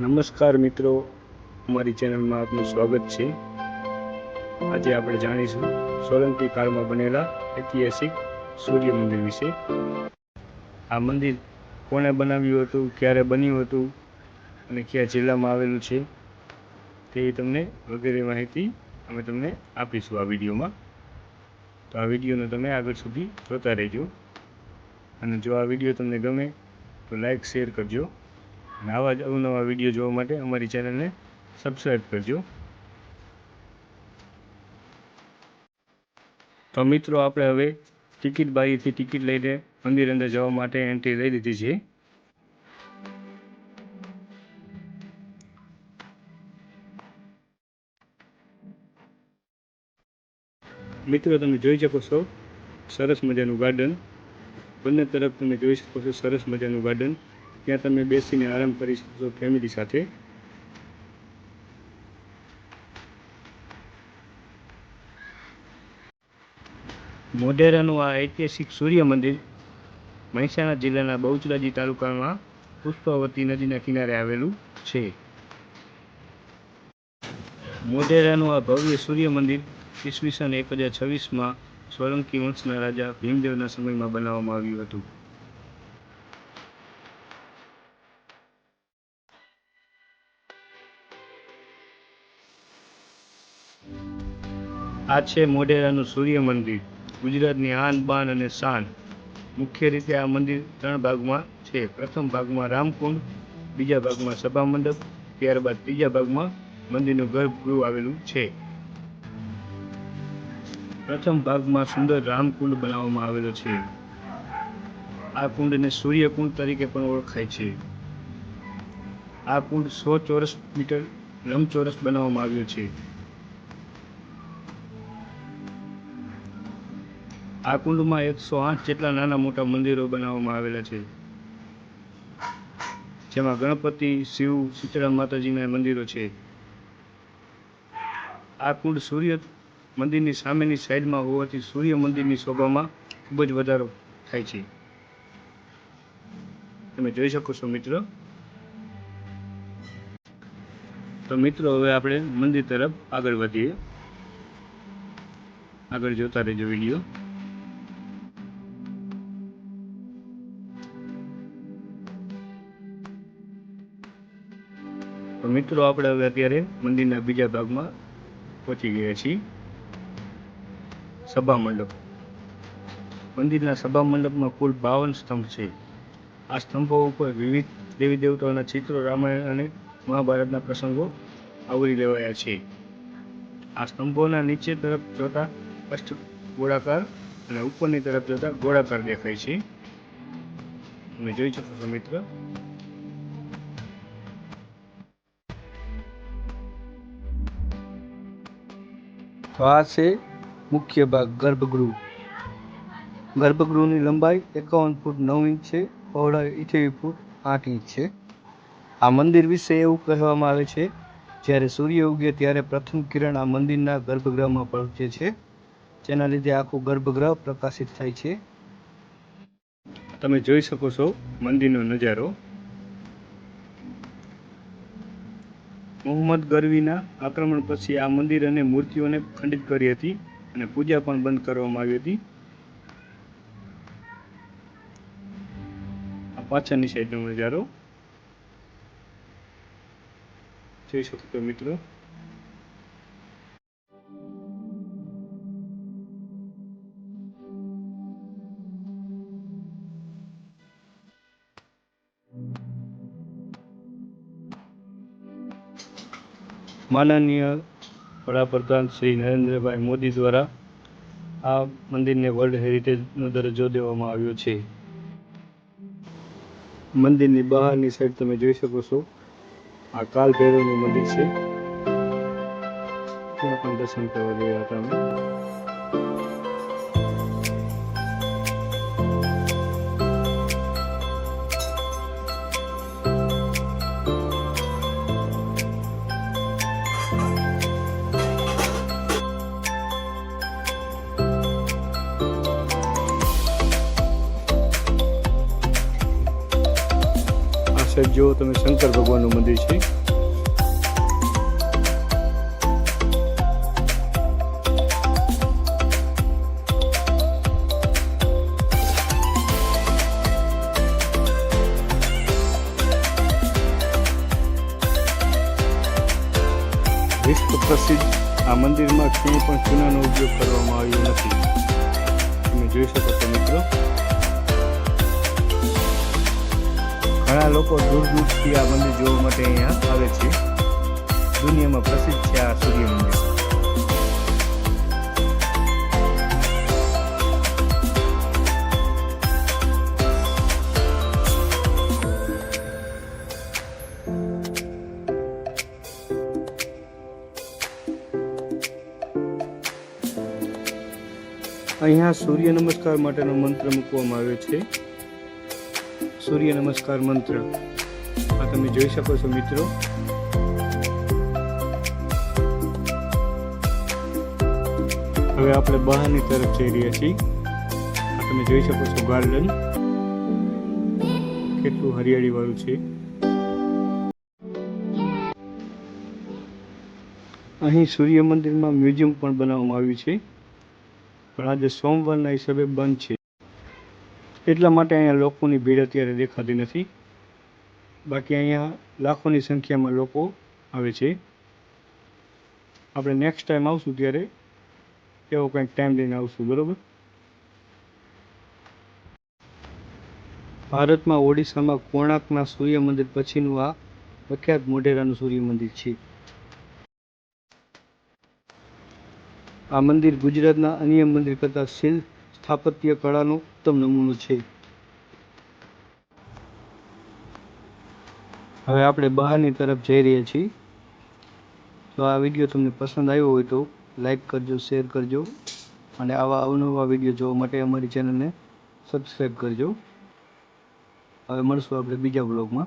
નમસ્કાર મિત્રો, અમારી ચેનલમાં આપનું સ્વાગત છે. આજે આપણે જાણીશું સોલંકી કાળમાં બનેલા ઐતિહાસિક સૂર્ય મંદિર વિશે. આ મંદિર કોણે બનાવ્યું હતું, ક્યારે બન્યું હતું, અને કયા જિલ્લામાં આવેલું છે, તે તમને વગેરે માહિતી અમે તમને આપીશું આ વિડીયોમાં. તો આ વિડીયોને તમે આગળ સુધી જોતા રહેજો. અને જો આ વીડિયો તમને ગમે, તો લાઈક, શેર કરજો. અને આવા જ અવનવા વીડિયો જોવા માટે અમારી ચેનલને સબસ્ક્રાઈબ કરજો. તો મિત્રો, આપણે હવે ટિકિટ બારીથી ટિકિટ લઈને મંદિર અંદર જવા માટે એન્ટ્રી લઈ લીધી છે. મિત્રો, તમે જોઈ શકો છો, સરસ મજાનું ગાર્ડન બંને તરફ તમે જોઈ શકો છો સરસ મજાનું ગાર્ડન ત્યાં તમે બેસીને આરામ કરી શકો છો ફેમિલી સાથે. મોઢેરાનું આ ઐતિહાસિક સૂર્ય મંદિર મહેસાણા જિલ્લાના બહુચરાજી તાલુકામાં પુષ્પાવતી નદીના કિનારે આવેલું છે. મોઢેરાનું આ ભવ્ય સૂર્ય મંદિર ઈસવીસન એક હજાર છવ્વીસમાં સોલંકી વંશના રાજા ભીમદેવના સમયમાં બનાવવામાં આવ્યું હતું. આ છે મોઢેરાનું સૂર્ય મંદિર, ગુજરાતની આન, બાન અને શાન. મુખ્ય રીતે આ મંદિર ત્રણ ભાગમાં છે. પ્રથમ ભાગમાં રામકુંડ, બીજા ભાગમાં સભા મંડપ, ત્યારબાદ ત્રીજા ભાગમાં મંદિરનું ગર્ભગૃહ આવેલું છે. પ્રથમ ભાગમાં સુંદર રામકુંડ બનાવવામાં આવેલો છે. આ કુંડને સૂર્યકુંડ તરીકે પણ ઓળખાય છે. આ કુંડ સો ચોરસ મીટર લંબચોરસ બનાવવામાં આવ્યો છે. આ કુંડમાં એકસો આઠ જેટલા નાના મોટા મંદિરો બનાવવામાં આવેલા છે. જેમાં ગણપતિ, શિવ, શીતળા માતાજીના મંદિરો છે. આ કુંડ સૂર્ય મંદિરની સામેની સાઈડમાં હોવાથી સૂર્ય મંદિરની શોભામાં ખૂબ જ વધારો થાય છે. તમે જોઈ શકો છો મિત્રો. તો મિત્રો, હવે આપણે મંદિર તરફ આગળ વધીએ. આગળ જોતા રહેજો વીડિયો. મિત્રો, આપણે હવે અત્યારે મંદિરના બીજા ભાગમાં પહોંચી ગયા છીએ. સભા મંડપ. મંદિરના સભા મંડપમાં કુલ બાવન સ્તંભ છે. આ સ્તંભો ઉપર વિવિધ દેવી દેવતાઓના ચિત્રો, રામાયણ અને મહાભારતના પ્રસંગો આવરી લેવાયા છે. આ સ્તંભોના નીચે તરફ જોતા અષ્ટ ગોળાકાર અને ઉપરની તરફ જોતા ગોળાકાર દેખાય છે. તમે જોઈ શકો છો મિત્ર તો આ છે મુખ્ય ભાગ ગર્ભગૃહ. ગર્ભગૃહની લંબાઈ એકાવન ફૂટ નવ ઇંચ છે, પહોળાઈ અઠ્યાવીસ ફૂટ આઠ ઇંચ છે. આ મંદિર વિશે એવું કહેવામાં આવે છે, જ્યારે સૂર્ય ઉગે ત્યારે પ્રથમ કિરણ આ મંદિરના ગર્ભગૃહમાં પહોંચે છે, જેના લીધે આખું ગર્ભગૃહ પ્રકાશિત થાય છે. તમે જોઈ શકો છો મંદિરનો નજારો. મોહમ્મદ ગરવીના આક્રમણ પછી આ મંદિર અને મૂર્તિઓને ખંડિત કરી હતી અને પૂજા પણ બંધ કરવામાં આવી હતી. આ પાછળની સાઈડનો નજારો. જોઈ શકો મિત્રો. માનનીય વડાપ્રધાન શ્રી નરેન્દ્રભાઈ મોદી દ્વારા આ મંદિરને વર્લ્ડ હેરિટેજનો દરજ્જો દેવામાં આવ્યો છે. મંદિરની બહારની સાઈડ તમે જોઈ શકો છો, આ કાલ ભૈરવનું મંદિર છે. ત્યાં પણ દર્શન કરવા ગયા હતા અમે. સાઈડ જો તમે શંકર ભગવાનનું મંદિર છે. વિશ્વ પ્રસિદ્ધ આ મંદિરમાં ક્યાંય પણ ચૂનાનો ઉપયોગ કરવામાં આવ્યો નથી. તમે જોઈ શકો છો મિત્રો. ઘણા લોકો દૂર દૂરથી આ મંદિર જોવા માટે અહીંયા આવે છે. દુનિયામાં પ્રસિદ્ધ છે આ સૂર્ય મંદિર. અહીંયા સૂર્ય નમસ્કાર માટેનો મંત્ર મૂકવામાં આવ્યો છે. સૂર્ય નમસ્કાર મંત્ર. આ તમે જોઈ શકો છો મિત્રો. હવે આપણે બહારની તરફ જઈ રહ્યા છીએ. આ તમે જોઈ શકો છો ગાર્ડન. કેટલું હરિયાળી વાળું છે. અહીં સૂર્ય મંદિરમાં મ્યુઝિયમ પણ બનાવવામાં આવ્યું છે. પણ આજે સોમવારના હિસાબે બંધ છે. એટલા માટે અહીંયા લોકોની ભીડ અત્યારે દેખાતી નથી. બાકી અહીંયા લાખોની સંખ્યામાં લોકો આવે છે. આપણે નેક્સ્ટ ટાઈમ આવશું ત્યારે એવો કંઈક ટાઈમ લઈને આવશું, બરાબર? ભારતમાં ઓડિશામાં કોણાર્કના સૂર્ય મંદિર પછીનું આ પ્રખ્યાત મોઢેરાનું સૂર્ય મંદિર છે. આ મંદિર ગુજરાતના અન્ય મંદિર કરતાં શિલ્પ સ્થાપત્ય કળાનો ઉત્તમ નમૂનો છે. હવે આપણે બહારની તરફ જઈ રહ્યા છીએ. તો આ વીડિયો તમને પસંદ આવ્યો હોય તો લાઈક કરજો, શેર કરજો અને આવા અવનવા વીડિયો જોવા માટે અમારી ચેનલને સબસ્ક્રાઈબ કરજો. હવે મળશું આપણે બીજા બ્લોગમાં.